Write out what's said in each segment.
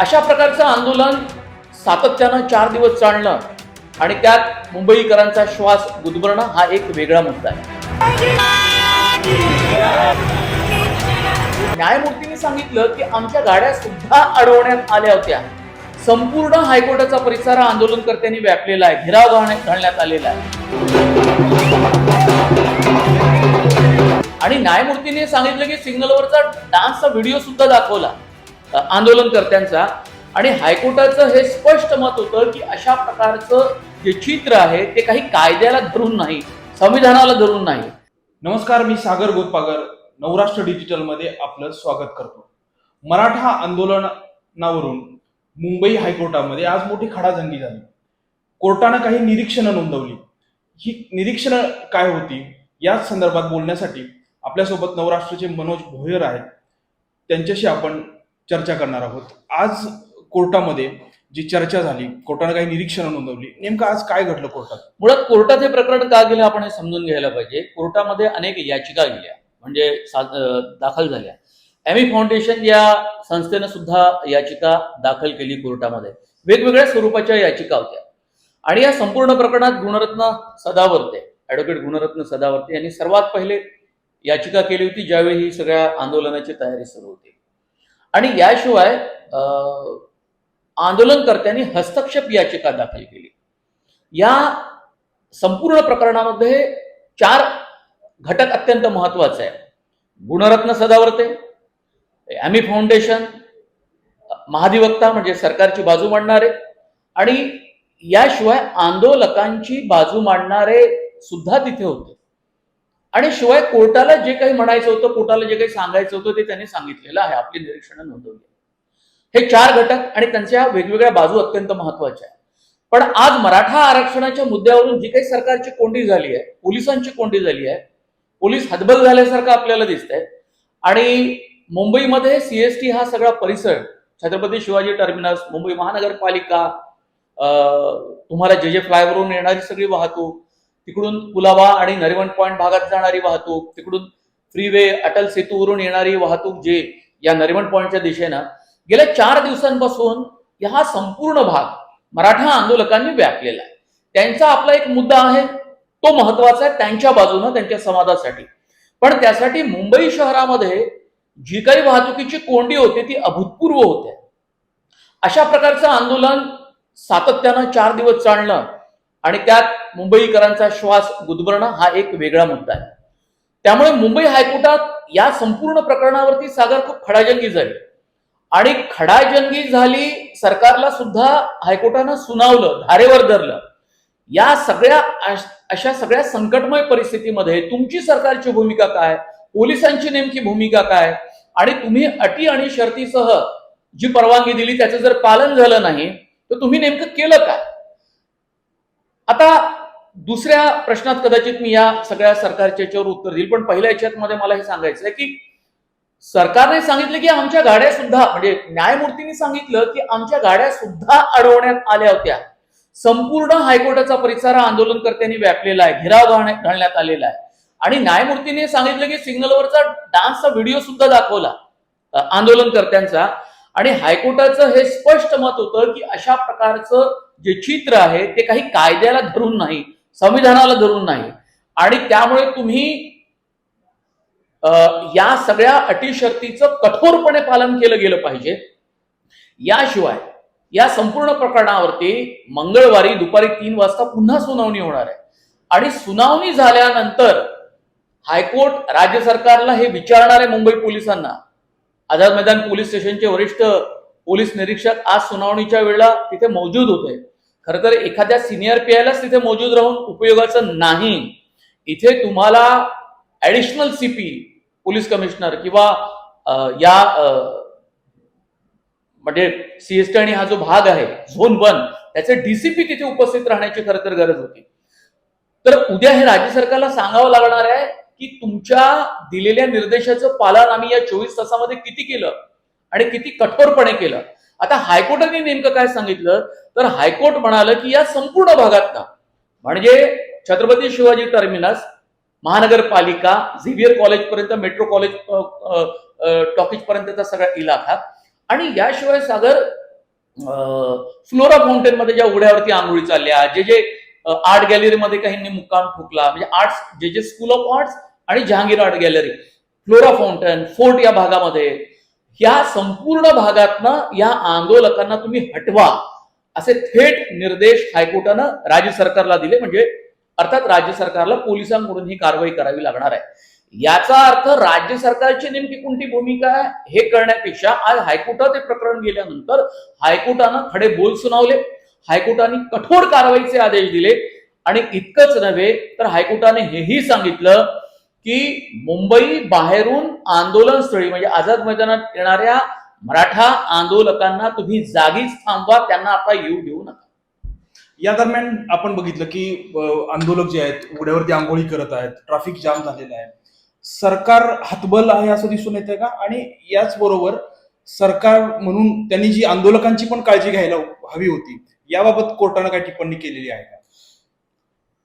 अशा प्रकारचं आंदोलन सातत्यानं चार दिवस चालणं आणि त्यात मुंबईकरांचा श्वास गुदमरणं हा एक वेगळा मुद्दा आहे. न्यायमूर्तींनी सांगितलं की आमच्या गाड्या सुद्धा अडवण्यात आल्या होत्या. संपूर्ण हायकोर्टाचा परिसर आंदोलनकर्त्यांनी व्यापलेला आहे. घेराव घालण्यात आलेला आहे. आणि न्यायमूर्तीने सांगितलं की सिग्नलवरचा डान्सचा व्हिडिओ सुद्धा दाखवला आंदोलनकर्त्यांचा. आणि हायकोर्टाचं हे स्पष्ट मत होतं की अशा प्रकारचं जे चित्र आहे ते काही कायद्याला धरून नाही संविधानाला धरून नाही. नमस्कार मी सागर गोदपागर नवराष्ट्र डिजिटलमध्ये आपलं स्वागत करतो. मराठा आंदोलनावरून मुंबई हायकोर्टामध्ये आज मोठी खडाजंगी झाली. कोर्टानं काही निरीक्षणं नोंदवली. ही निरीक्षणं काय होती? याच संदर्भात बोलण्यासाठी आपल्यासोबत नवराष्ट्राचे मनोज भोयर आहेत. त्यांच्याशी आपण चर्चा करणार आहोत. आज कोर्टामध्ये जी चर्चा झाली कोर्टानं काही निरीक्षणं नोंदवली नेमकं आज काय घडलं कोर्टात? मुळात कोर्टात हे प्रकरण का गेलं आपण हे समजून घ्यायला पाहिजे. कोर्टामध्ये अनेक याचिका गेल्या म्हणजे सा- दाखल झाल्या. एमी फाउंडेशन या संस्थेनं सुद्धा याचिका दाखल केली कोर्टामध्ये. वेगवेगळ्या स्वरूपाच्या याचिका होत्या. आणि या संपूर्ण प्रकरणात गुणरत्न सदावर्ते ऍडव्होकेट गुणरत्न सदावर्ते यांनी सर्वात पहिले याचिका केली होती ज्यावेळी ही सगळ्या आंदोलनाची तयारी सुरू होती. आणि याशिवाय आंदोलनकर्त्यांनी हस्तक्षेप याचिका दाखल केली. या संपूर्ण प्रकरणामध्ये चार घटक अत्यंत महत्त्वाचे आहे गुणरत्न सदावर्ते ॲमी फाउंडेशन महाधिवक्ता म्हणजे सरकारची बाजू मांडणारे आणि याशिवाय आंदोलकांची बाजू मांडणारे सुद्धा तिथे होते. आणि शिवाय कोर्टाला जे काही म्हणायचं होतं कोर्टाला जे काही सांगायचं होतं ते त्यांनी सांगितलेलं आहे. आपली निरीक्षणं नोंदवली हे चार घटक आणि त्यांच्या वेगवेगळ्या बाजू अत्यंत महत्त्वाच्या आहेत. पण आज मराठा आरक्षणाच्या मुद्द्यावरून जी काही सरकारची कोंडी झाली आहे पोलिसांची कोंडी झाली आहे पोलीस हतबल झाल्यासारखं आपल्याला दिसतंय. आणि मुंबईमध्ये सीएसटी हा सगळा परिसर छत्रपती शिवाजी टर्मिनस मुंबई महानगरपालिका तुम्हाला जे जे फ्लायवरून येणारी सगळी वाहतूक तिकडून कुलाबा आणि नरिमन पॉईंट भागात जाणारी वाहतूक तिकडून फ्रीवे अटल सेतूवरून येणारी वाहतूक जे या नरिमन पॉईंटच्या दिशेनं गेल्या चार दिवसांपासून हा संपूर्ण भाग मराठा आंदोलकांनी व्यापलेला आहे. त्यांचा आपला एक मुद्दा आहे तो महत्त्वाचा आहे त्यांच्या बाजूनं त्यांच्या समाजासाठी. पण त्यासाठी मुंबई शहरामध्ये जी काही वाहतुकीची कोंडी होती ती अभूतपूर्व होते अशा प्रकारचं आंदोलन सातत्यानं चार दिवस चालणं आणि त्यात मुंबईकरांचा श्वास गुदमरणं हा एक वेगळा मुद्दा आहे. त्यामुळे मुंबई हायकोर्टात या संपूर्ण प्रकरणावरती सागर खूप खडाजंगी झाली. आणि खडाजंगी झाली सरकारला सुद्धा हायकोर्टानं सुनावलं धारेवर धरलं. या सगळ्या अशा सगळ्या संकटमय परिस्थितीमध्ये तुमची सरकारची भूमिका काय? पोलिसांची नेमकी भूमिका काय? आणि तुम्ही अटी आणि शर्तीसह जी परवानगी दिली त्याचं जर पालन झालं नाही तर तुम्ही नेमकं केलं काय? आता दुसऱ्या प्रश्नात कदाचित मी या सगळ्या सरकारच्या याच्यावर उत्तर देईल पण पहिल्या याच्यात मध्ये मला हे सांगायचं आहे की सरकारने सांगितलं की आमच्या गाड्या सुद्धा म्हणजे न्यायमूर्तींनी सांगितलं की आमच्या गाड्या सुद्धा अडवण्यात आल्या होत्या. संपूर्ण हायकोर्टाचा परिसर हा आंदोलनकर्त्यांनी व्यापलेला आहे घेराव घालण्यात आलेला आहे. आणि न्यायमूर्तींनी सांगितलं की सिग्नलवरचा डान्सचा व्हिडिओ सुद्धा दाखवला आंदोलनकर्त्यांचा. आणि हायकोर्टाचं हे स्पष्ट मत होतं की अशा प्रकारचं जे चित्र आहे ते काही कायद्याला धरून नाही संविधानाला धरून नाही. आणि त्यामुळे तुम्ही या सगळ्या अटी शर्तीचं कठोरपणे पालन केलं गेलं पाहिजे. याशिवाय या संपूर्ण प्रकरणावरती मंगळवारी दुपारी तीन वाजता पुन्हा सुनावणी होणार आहे. आणि सुनावणी झाल्यानंतर हायकोर्ट राज्य सरकारला हे विचारणार आहे मुंबई पोलिसांना. आझाद मैदान पोलीस स्टेशनचे वरिष्ठ पोलीस निरीक्षक आज सुनावणीच्या वेळेला तिथे मौजूद होते. खरं तर एखाद्या सिनियर पीआयलाच तिथे मौजूद राहून उपयोगाचं नाही. इथे तुम्हाला ऍडिशनल सीपी पोलीस कमिशनर किंवा या म्हणजे सीएसटी आणि हा जो भाग आहे झोन वन त्याचे डीसीपी तिथे उपस्थित राहण्याची खरं तर गरज होती. तर उद्या हे राज्य सरकारला सांगावं लागणार आहे की तुमच्या दिलेल्या निर्देशाचं पालन आम्ही या चोवीस तासामध्ये किती केलं? आणि किती कठोरपणे केलं? आता हायकोर्टाने नेमकं काय सांगितलं? तर हायकोर्ट म्हणालं की या संपूर्ण भागात म्हणजे छत्रपती शिवाजी टर्मिनस महानगरपालिका झेवियर कॉलेजपर्यंत मेट्रो कॉलेज टॉकीज पर्यंतचा सगळा इलाका. आणि याशिवाय सागर फ्लोरा फाउंटेन मध्ये ज्या उघड्यावरती आंघोळी चालल्या जे जे आर्ट गॅलरीमध्ये काहींनी मुक्काम ठोकला म्हणजे आर्ट्स जे जे स्कूल ऑफ आर्ट्स आणि Jehangir art gallery Flora fountain fort या भागामध्ये या संपूर्ण भागातनं या आंदोलकांना तुम्ही हटवा. असे थेट निर्देश हायकोर्टानं राज्य सरकारला दिले. म्हणजे अर्थात राज्य सरकारला पोलिसांकडून ही कारवाई करावी लागणार आहे. याचा अर्थ राज्य सरकारची नेमकी कोणती भूमिका आहे हे करण्यापेक्षा आज हायकोर्टात हे प्रकरण गेल्यानंतर हायकोर्टानं खडे बोल सुनावले. हायकोर्टाने कठोर कारवाईचे आदेश दिले. आणि इतकंच नव्हे तर हायकोर्टाने हेही सांगितलं की मुंबई बाहेरून आंदोलन स्थळी म्हणजे आझाद मैदानात येणाऱ्या मराठा आंदोलकांना तुम्ही जागीच थांबवा त्यांना आता येऊ देऊ नका. या दरम्यान आपण बघितलं की आंदोलक जे आहेत उघड्यावरती आंघोळी करत आहेत ट्रॅफिक जाम झालेला आहे. सरकार हातबल आहे असं दिसून येतंय का? आणि याच बरोबर सरकार म्हणून त्यांनी जी आंदोलकांची पण काळजी घ्यायला हवी होती याबाबत कोर्टानं काही टिप्पणी केलेली आहे का?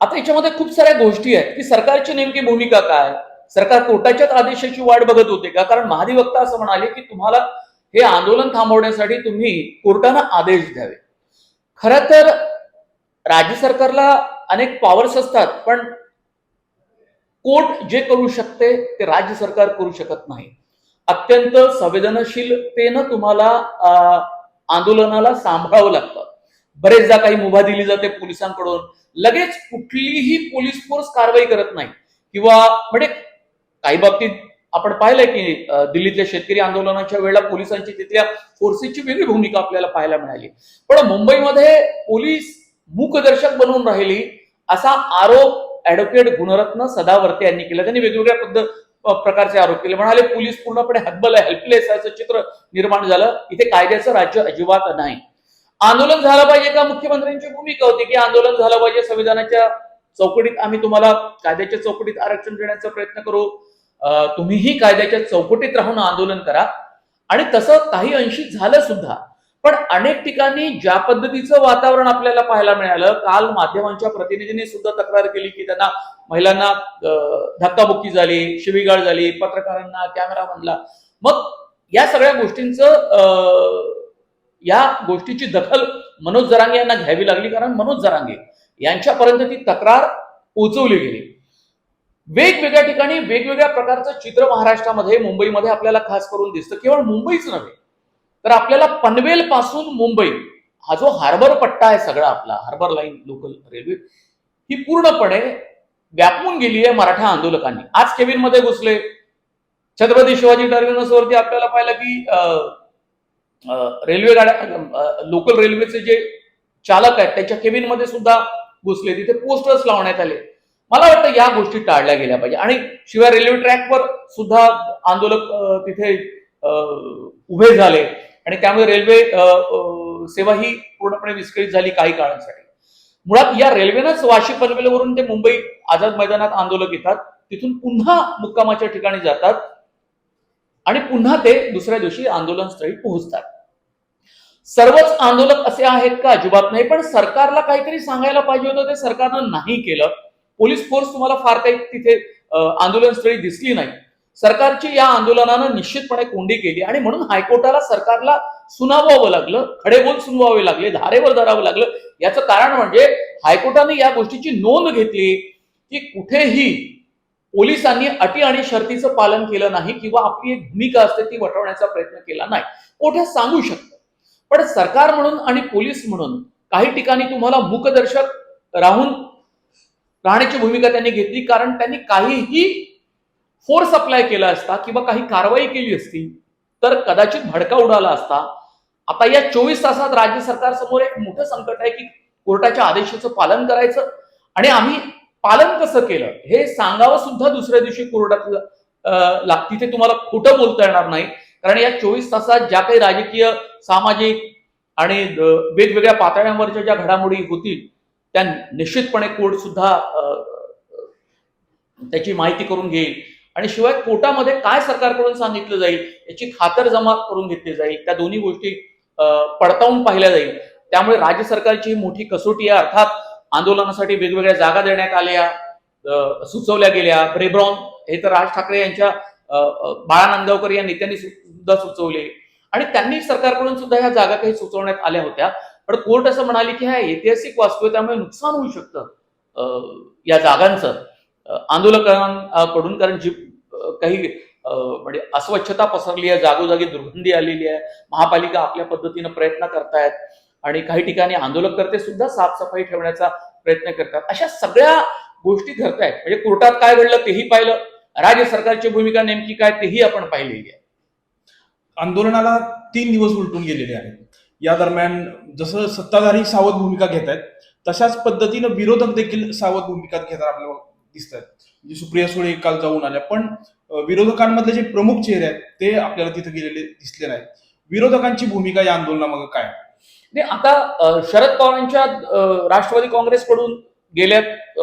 आता याच्यामध्ये खूप साऱ्या गोष्टी आहेत की सरकारची नेमकी भूमिका काय? सरकार कोर्टाच्याच आदेशाची वाट बघत होते का? कारण महाधिवक्ता असं म्हणाले की तुम्हाला हे आंदोलन थांबवण्यासाठी तुम्ही कोर्टानं आदेश द्यावे. खर तर राज्य सरकारला अनेक पॉवर्स असतात पण कोर्ट जे करू शकते ते राज्य सरकार करू शकत नाही. अत्यंत संवेदनशीलतेनं तुम्हाला आंदोलनाला सांभाळावं लागतं. बरेचदा काही मुभा दिली जाते पोलिसांकडून. लगेच कुठलीही पोलीस फोर्स कारवाई करत नाही. किंवा म्हणजे काही बाबतीत आपण पाहिलंय की दिल्लीतल्या शेतकरी आंदोलनाच्या वेळेला पोलिसांची तिथल्या फोर्सेसची वेगळी भूमिका आपल्याला पाहायला मिळाली. पण मुंबईमध्ये पोलीस मूकदर्शक बनून राहिली असा आरोप ऍडव्होकेट गुणरत्न सदावर्ते यांनी केला. त्यांनी वेगवेगळ्या पद्धत प्रकारचे आरोप केले. म्हणाले पोलीस पूर्णपणे हतबल आहे. हेल्पलेस असं चित्र निर्माण झालं. इथे कायद्याचं राज्य अजिबात नाही. आंदोलन झालं पाहिजे का? मुख्यमंत्र्यांची भूमिका होती की आंदोलन झालं पाहिजे? संविधानाच्या चौकटीत आम्ही तुम्हाला कायद्याच्या चौकटीत आरक्षण देण्याचा प्रयत्न करू. तुम्हीही कायद्याच्या चौकटीत राहून आंदोलन करा. आणि तसं काही अंशी झालं सुद्धा पण अनेक ठिकाणी ज्या पद्धतीचं वातावरण आपल्याला पाहायला मिळालं काल माध्यमांच्या प्रतिनिधींनी सुद्धा तक्रार केली की त्यांना महिलांना धक्काबुक्की झाली शिवीगाळ झाली पत्रकारांना कॅमेरा बनला मग या सगळ्या गोष्टींचं या गोष्टीची दखल मनोज जरांगे यांना घ्यावी लागली कारण मनोज जरांगे यांच्यापर्यंत ती तक्रार पोहोचवली गेली. वेगवेगळ्या ठिकाणी वेगवेगळ्या प्रकारचं चित्र महाराष्ट्रामध्ये मुंबईमध्ये आपल्याला खास करून दिसतं. केवळ मुंबईच नव्हे तर आपल्याला पनवेल पासून मुंबई हा जो हार्बर पट्टा आहे सगळा आपला हार्बर लाईन लोकल रेल्वे ही पूर्णपणे व्यापून गेली आहे मराठा आंदोलकांनी. आज केबिनमध्ये घुसले. छत्रपती शिवाजी टर्मिनसवरती आपल्याला पाहिलं की रेल्वे गाड्या लोकल रेल्वेचे जे चालक आहेत त्याच्या केबिनमध्ये सुद्धा घुसले. तिथे पोस्टर्स लावण्यात आले. मला वाटतं या गोष्टी टाळल्या गेल्या पाहिजे. आणि शिवाय रेल्वे ट्रॅकवर सुद्धा आंदोलक तिथे उभे झाले. आणि त्यामुळे रेल्वे सेवा ही पूर्णपणे विस्कळीत झाली काही काळांसाठी. मुळात या रेल्वेनंच वाशी पनवेलवरून ते मुंबई आझाद मैदानात आंदोलक येतात. तिथून पुन्हा मुक्कामाच्या ठिकाणी जातात. आणि पुन्हा ते दुसऱ्या दिवशी आंदोलन स्थळी पोहोचतात. सर्वच आंदोलक असे आहेत का? अजिबात नाही. पण सरकारला काहीतरी सांगायला पाहिजे होतं. ते सरकारनं नाही केलं. पोलीस फोर्स तुम्हाला फार काही तिथे आंदोलन स्थळी दिसली नाही. सरकारची या आंदोलनानं निश्चितपणे कोंडी केली. आणि म्हणून हायकोर्टाला सरकारला सुनावावं लागलं. खडेबोल सुनवावे लागले. धारेवर धरावं लागलं. याचं कारण म्हणजे हायकोर्टाने या गोष्टीची नोंद घेतली की कुठेही पोलिसांनी अटी आणि शर्तीचं पालन केलं नाही किंवा आपली एक भूमिका असते ती वटवण्याचा प्रयत्न केला नाही. कोठे सांगू शकतं. पण सरकार म्हणून आणि पोलीस म्हणून काही ठिकाणी तुम्हाला मूकदर्शक राहून राहण्याची भूमिका त्यांनी घेतली. कारण त्यांनी काहीही फोर्स अप्लाय केला असता किंवा काही कारवाई केली असती तर कदाचित भडका उडाला असता. आता या चोवीस तासात राज्य सरकार समोर एक मोठं संकट आहे की कोर्टाच्या आदेशाचं पालन करायचं. आणि आम्ही पालन कसं केलं हे सांगावं सुद्धा दुसऱ्या दिवशी कोर्टात लागते ते तुम्हाला खोटं बोलता येणार नाही. कारण या चोवीस तासात ज्या काही राजकीय सामाजिक आणि वेगवेगळ्या पातळ्यांवरच्या ज्या घडामोडी होतील त्या निश्चितपणे कोर्ट सुद्धा त्याची माहिती करून घेईल. आणि शिवाय कोर्टामध्ये काय सरकारकडून सांगितलं जाईल याची खातर जमा करून घेतली जाईल त्या दोन्ही गोष्टी पडताळून पाहिल्या जाईल. त्यामुळे राज्य सरकारची मोठी कसोटी आहे अर्थात आंदोलनासाठी वेगवेगळ्या जागा देण्यात आल्या सुचवल्या गेल्या. ब्रेब्रॉन हे तर राज ठाकरे यांच्या बाळा नांदगावकर या नेत्यांनी सु- सुद्धा सुचवले. आणि त्यांनी सरकारकडून सुद्धा ह्या जागा काही सुचवण्यात आल्या होत्या. पण कोर्ट असं म्हणाले की हा ऐतिहासिक वास्तू आहे त्यामुळे नुकसान होऊ शकतं या जागांचं. आंदोलकांकडून कारण जी काही म्हणजे अस्वच्छता पसरली आहे जागोजागी दुर्गंधी आलेली आहे महापालिका आपल्या पद्धतीनं प्रयत्न करतायत आणि काही ठिकाणी आंदोलकर्ते सुद्धा साफसफाई ठेवण्याचा प्रयत्न करतात. अशा सगळ्या गोष्टी घडतायत. म्हणजे कोर्टात काय घडलं तेही पाहिलं. राज्य सरकारची भूमिका नेमकी काय तेही आपण पाहिलेली आहे. आंदोलनाला तीन दिवस उलटून गेलेले आहेत. या दरम्यान जसं सत्ताधारी सावध भूमिका घेत आहेत तशाच पद्धतीनं विरोधक देखील सावध भूमिका घेताना आपल्याला दिसत आहेत म्हणजे सुप्रिया सुळे काल जाऊन आल्या पण विरोधकांमधले जे प्रमुख चेहरे आहेत ते आपल्याला तिथे गेलेले दिसले नाहीत. विरोधकांची भूमिका या आंदोलनामागे काय? नाही आता शरद पवारांच्या राष्ट्रवादी काँग्रेसकडून गेल्यात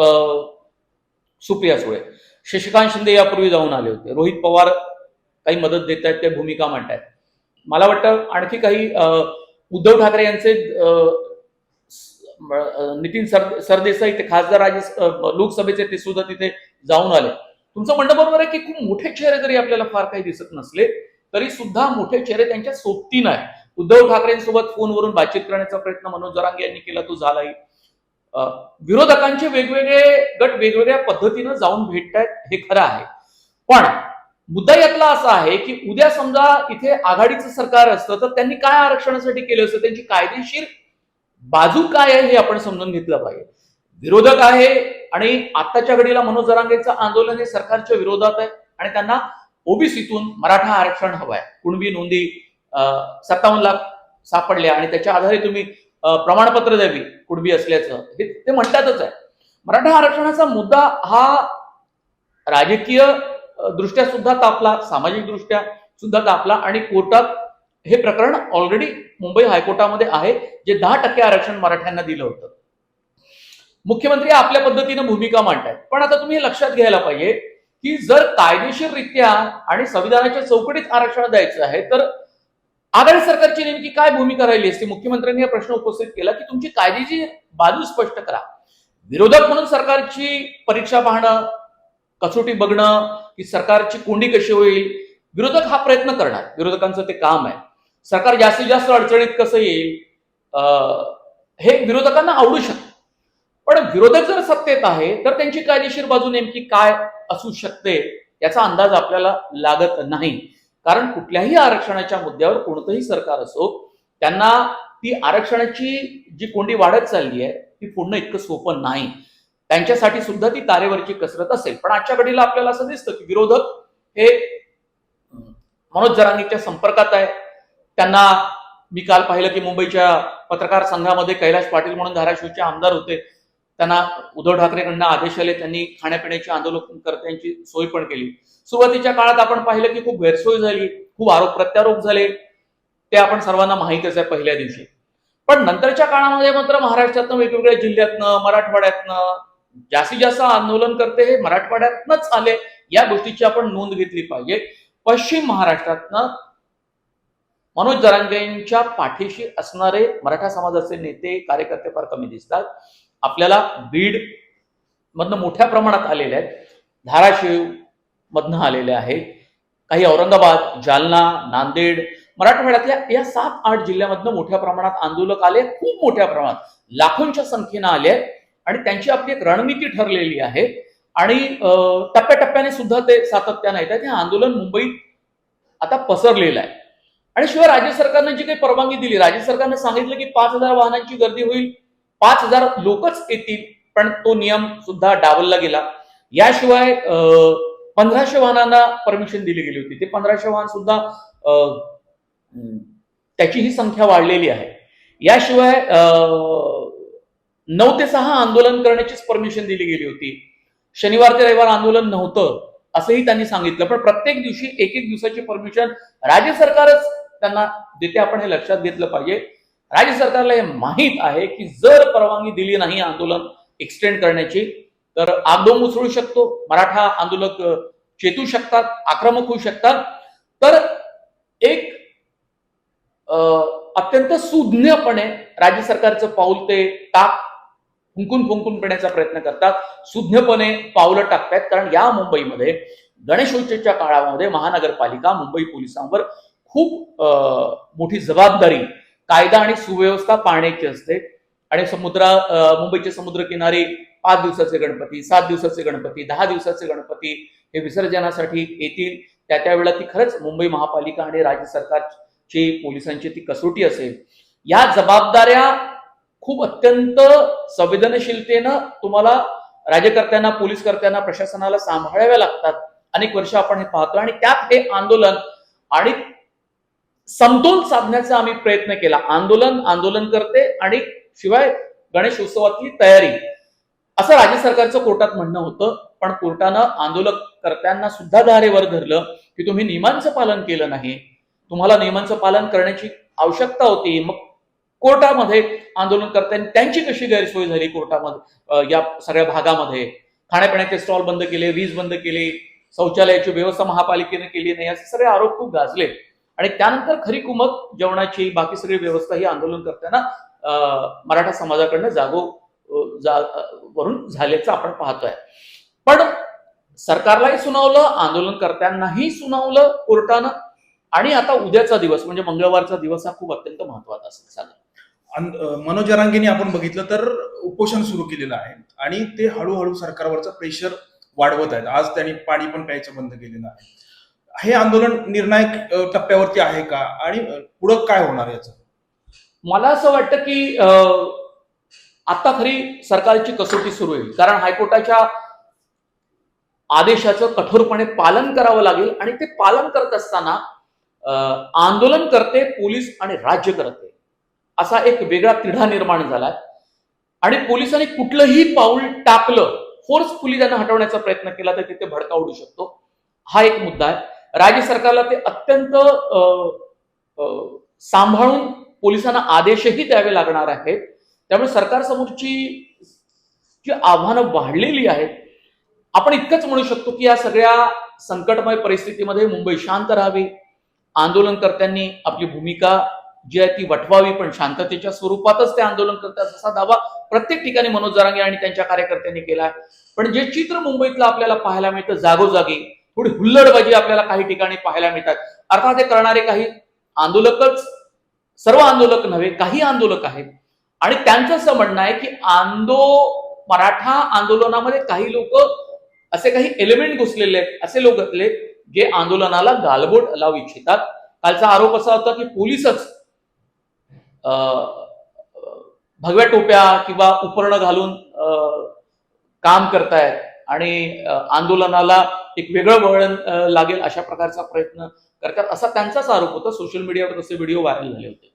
सुप्रिया सुळे. शशिकांत शिंदे यापूर्वी जाऊन आले होते. रोहित पवार काही मदत देत आहेत ते भूमिका मांडतायत. मला वाटतं आणखी काही उद्धव ठाकरे यांचे नितीन सर सरदेसाई ते खासदार राज्य लोकसभेचे ते सुद्धा तिथे जाऊन आले. तुमचं म्हणणं बरोबर आहे की खूप मोठे चेहरे जरी आपल्याला फार काही दिसत नसले तरी सुद्धा मोठे चेहरे त्यांच्या सोबतीनं आहे उद्धव ठाकरेंसोबत फोनवरून बातचीत करण्याचा प्रयत्न मनोज जरांगे यांनी केला तो झालाही. विरोधकांचे वेगवेगळे गट वेगवेगळ्या पद्धतीनं जाऊन भेटतायत हे खरं आहे. पण मुद्दा यातला असा आहे की उद्या समजा इथे आघाडीचं सरकार असतं तर त्यांनी काय आरक्षणासाठी केलं असतं? त्यांची कायदेशीर बाजू काय आहे हे आपण समजून घेतलं पाहिजे. विरोधक आहे आणि आत्ताच्या घडीला मनोज जरांगेचं आंदोलन हे सरकारच्या विरोधात आहे आणि त्यांना ओबीसीतून मराठा आरक्षण हवं आहे कुणबी नोंदी सत्तावन्न लाख सापडल्या आणि त्याच्या आधारे तुम्ही प्रमाणपत्र द्यावी कुणबी असल्याचं. हे ते म्हणतातच आहे. मराठा आरक्षणाचा मुद्दा हा राजकीय दृष्ट्या सुद्धा तापला सामाजिक दृष्ट्या सुद्धा तापला आणि कोर्टात हे प्रकरण ऑलरेडी मुंबई हायकोर्टामध्ये आहे जे दहा टक्के आरक्षण मराठ्यांना दिलं होतं. मुख्यमंत्री आपल्या पद्धतीने भूमिका मांडतायत. पण आता तुम्ही हे लक्षात घ्यायला पाहिजे की जर कायदेशीररित्या आणि संविधानाच्या चौकटीत आरक्षण द्यायचं आहे तर आघाडी सरकारची नेमकी काय भूमिका राहिली असती? मुख्यमंत्र्यांनी हा प्रश्न उपस्थित केला की तुमची कायदेची बाजू स्पष्ट करा. विरोधक म्हणून सरकारची परीक्षा पाहणं कसोटी बघणं की सरकारची कोंडी कशी होईल? विरोधक हा प्रयत्न करणार. विरोधकांचं ते काम आहे. सरकार जास्तीत जास्त अडचणीत कसं येईल? अं, हे विरोधकांना आवडू शकतं. पण विरोधक जर सत्तेत आहे तर त्यांची कायदेशीर बाजू नेमकी काय असू शकते याचा अंदाज आपल्याला लागत नाही. कारण कुठल्याही आरक्षणाच्या मुद्द्यावर कोणतंही सरकार असो त्यांना ती आरक्षणाची जी कोंडी वाढत चालली आहे ती फोडणं इतकं सोपं नाही. त्यांच्यासाठी सुद्धा ती तारेवरची कसरत असेल. पण आजच्या घडीला आपल्याला असं दिसतं की विरोधक हे मनोज जरांगीच्या संपर्कात आहे. त्यांना मी काल पाहिलं की मुंबईच्या पत्रकार संघामध्ये कैलाश पाटील म्हणून धाराशिवचे आमदार होते. त्यांना उद्धव ठाकरेकडनं आदेश आले त्यांनी खाण्यापिण्याची आंदोलनकर्त्यांची सोय पण केली. सुरुवातीच्या काळात आपण पाहिलं की खूप गैरसोय झाली खूप आरोप प्रत्यारोप झाले. ते आपण सर्वांना माहितीच आहे पहिल्या दिवशी. पण नंतरच्या काळामध्ये मात्र महाराष्ट्रातनं वेगवेगळ्या जिल्ह्यातनं मराठवाड्यातनं जास्तीत जास्त आंदोलन करते हे मराठवाड्यातनच आले. या गोष्टीची आपण नोंद घेतली पाहिजे. पश्चिम महाराष्ट्रातनं मनोज जरांगेंच्या पाठीशी असणारे मराठा समाजाचे नेते कार्यकर्ते फार कमी दिसतात. आपल्याला बीड मधनं मोठ्या प्रमाणात आलेले आहेत. धाराशिव मधनं आलेले आहेत काही औरंगाबाद जालना नांदेड मराठवाड्यातल्या या सात आठ जिल्ह्यामधनं मोठ्या प्रमाणात आंदोलक आले खूप मोठ्या प्रमाणात. लाखोंच्या संख्येनं आले आहेत. आणि त्यांची आपली एक रणनीती ठरलेली आहे. आणि टप्प्याटप्प्याने सुद्धा ते सातत्याने येतात. हे आंदोलन मुंबईत आता पसरलेलं आहे. आणि शिवाय राज्य सरकारने जी काही परवानगी दिली राज्य सरकारने सांगितलं की पाच हजार वाहनांची गर्दी होईल. पाच हजार लोकच येतील पण तो नियम सुद्धा डावलला गेला. याशिवाय पंधराशे वाहनांना परमिशन दिली गेली होती. ते पंधराशे वाहन सुद्धा अं, त्याची ही संख्या वाढलेली आहे. याशिवाय नऊ ते सहा आंदोलन करण्याचीच परमिशन दिली गेली होती. शनिवार ते रविवार आंदोलन नव्हतं असंही त्यांनी सांगितलं. पण प्रत्येक दिवशी एक एक दिवसाची परमिशन राज्य सरकारच त्यांना देते. आपण हे लक्षात घेतलं पाहिजे. राज्य सरकारला हे माहीत आहे की जर परवानगी दिली नाही आंदोलन एक्सटेंड करण्याची तर आगडोंब उसळू शकतो मराठा आंदोलक चेतू शकतात आक्रमक होऊ शकतात. तर एक अत्यंत सुज्ञपणे राज्य सरकारचं पाऊल ते टाक फुंकून फुंकून पिण्याचा प्रयत्न करतात. सुज्ञपणे पावलं टाकतायत. कारण या मुंबईमध्ये गणेशोत्सवच्या काळामध्ये महानगरपालिका मुंबई पोलिसांवर खूप मोठी जबाबदारी कायदा आणि सुव्यवस्था पाळण्याची असते. आणि समुद्रा मुंबईचे समुद्रकिनारी पाच दिवसाचे गणपती सात दिवसाचे गणपती दहा दिवसाचे गणपती हे विसर्जनासाठी येतील. त्या त्यावेळेला ती खरंच मुंबई महापालिका आणि राज्य सरकारची पोलिसांची ती कसोटी असेल. या जबाबदाऱ्या खूप अत्यंत संवेदनशीलतेनं तुम्हाला राज्यकर्त्यांना पोलीस कर्त्यांना प्रशासनाला सांभाळाव्या लागतात. अनेक वर्ष आपण हे पाहतो आणि त्यात हे आंदोलन आणि समतोल साधण्याचा आम्ही प्रयत्न केला. आंदोलन आंदोलन करते आणि शिवाय गणेश उत्सवातली तयारी. असं राज्य सरकारचं कोर्टात म्हणणं होतं पण कोर्टानं आंदोलकर्त्यांना सुद्धा धारेवर धरलं की तुम्ही नियमांचं पालन केलं नाही. तुम्हाला नियमांचं पालन करण्याची आवश्यकता होती. मग कोर्टामध्ये आंदोलन आंदोलनकर्त्यांनी त्यांची कशी गैरसोय झाली कोर्टामध्ये या सगळ्या भागामध्ये? खाण्यापिण्याचे स्टॉल बंद केले वीज बंद केली शौचालयाची व्यवस्था महापालिकेने केली नाही असे सगळे आरोप खूप गाजले. आणि त्यानंतर खरी कुमक जेवणाची बाकी सगळी व्यवस्था ही आंदोलन करताना मराठा समाजाकडनं जागो जा वरून झाल्याचं आपण पाहतोय. पण सरकारलाही सुनावलं आंदोलनकर्त्यांनाही सुनावलं कोर्टानं. आणि आता उद्याचा दिवस म्हणजे मंगळवारचा दिवस हा खूप अत्यंत महत्त्वाचा असेल चालेल मनोज आपण बघितलं तर उपोषण सुरू केलेलं आहे आणि ते हळूहळू सरकारवरचं प्रेशर वाढवत आहेत. आज त्यांनी पाणी पण प्यायचं बंद केलेलं आहे. हे आंदोलन निर्णायक टप्प्यावरती आहे का? आणि पुढं काय होणार याच? मला असं वाटतं की अं, आता खरी सरकारची कसोटी सुरू होईल. कारण हायकोर्टाच्या आदेशाचं कठोरपणे पालन करावं लागेल आणि ते पालन करत असताना आंदोलन करते पोलीस आणि राज्य करते. असा एक वेगळा तिढा निर्माण झालाय. आणि पोलिसांनी कुठलंही पाऊल टाकलं फोर्सफुली त्यांना हटवण्याचा प्रयत्न केला तर तिथे भडका उडू शकतो. हा एक मुद्दा आहे. राज्य सरकारला ते अत्यंत अं, सांभाळून पोलिसांना आदेशही द्यावे लागणार आहेत. त्यामुळे सरकारसमोरची जी आव्हानं वाढलेली आहेत आपण इतकंच म्हणू शकतो की या सगळ्या संकटमय परिस्थितीमध्ये मुंबई शांत राहावी. आंदोलनकर्त्यांनी आपली भूमिका जी आहे ती वटवावी पण शांततेच्या स्वरूपातच ते आंदोलन करतात असा दावा प्रत्येक ठिकाणी मनोज जरांगे आणि त्यांच्या कार्यकर्त्यांनी केला आहे. पण जे चित्र मुंबईतलं आपल्याला पाहायला मिळतं जागोजागी थोडी हुल्लडबाजी आपल्याला काही ठिकाणी पाहायला मिळतात. अर्थात हे करणारे काही आंदोलकच सर्व आंदोलक नव्हे काही आंदोलक आहेत. आणि त्यांचं असं म्हणणं आहे की आंदो मराठा आंदोलनामध्ये काही लोक असे काही एलिमेंट घुसलेले आहेत असे लोक असले जे आंदोलनाला गालबोट लावू इच्छितात. कालचा आरोप असा होता की पोलीसच भगव्या टोप्या किंवा उपरणं घालून काम करतायत आणि आंदोलनाला एक वेगळं वळण लागेल अशा प्रकारचा प्रयत्न करतात. असा त्यांचाच आरोप होता. सोशल मीडियावर तसे व्हिडिओ व्हायरल झाले होते.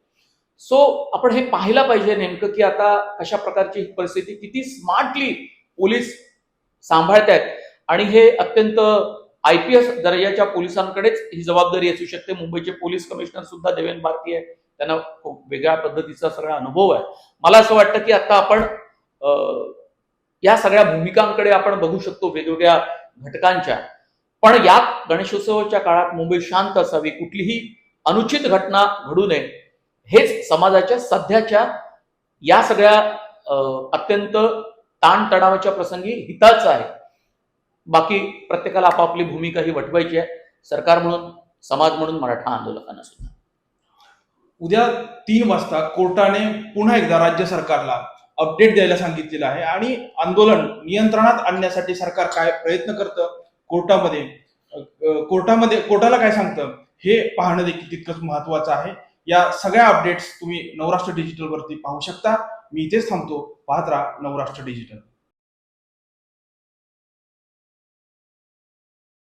सो आपण हे पाहायला पाहिजे नेमकं की आता कशा प्रकारची ही परिस्थिती किती स्मार्टली पोलीस सांभाळतायत. आणि हे अत्यंत आय पी एस दर्जाच्या पोलिसांकडेच ही जबाबदारी असू शकते. मुंबईचे पोलीस कमिशनर सुद्धा देवेंद्र भारती आहे. त्यांना खूप वेगळ्या पद्धतीचा सगळा अनुभव आहे. मला असं वाटतं की आता आपण अं, या सगळ्या भूमिकांकडे आपण बघू शकतो वेगवेगळ्या घटकांच्या. पण या गणेशोत्सवाच्या काळात मुंबई शांत असावी कुठलीही अनुचित घटना घडू नये हेच समाजाच्या सध्याच्या या सगळ्या अत्यंत ताणतणावाच्या प्रसंगी हिताचं आहे. बाकी प्रत्येकाला आपापली भूमिका ही वटवायची आहे. सरकार म्हणून समाज म्हणून मराठा आंदोलकांना सुद्धा. उद्या तीन वाजता कोर्टाने पुन्हा एकदा राज्य सरकारला अपडेट द्यायला सांगितलेलं आहे आणि आंदोलन नियंत्रणात आणण्यासाठी सरकार काय प्रयत्न करतं? कोर्टामध्ये कोर्टामध्ये कोर्टाला काय सांगतं? हे पाहणं देखील तितकंच महत्वाचं आहे. या सगळ्या अपडेट्स तुम्ही नवराष्ट्र डिजिटल वरती पाहू शकता. मी इथेच थांबतो. पाहत राहा नवराष्ट्र डिजिटल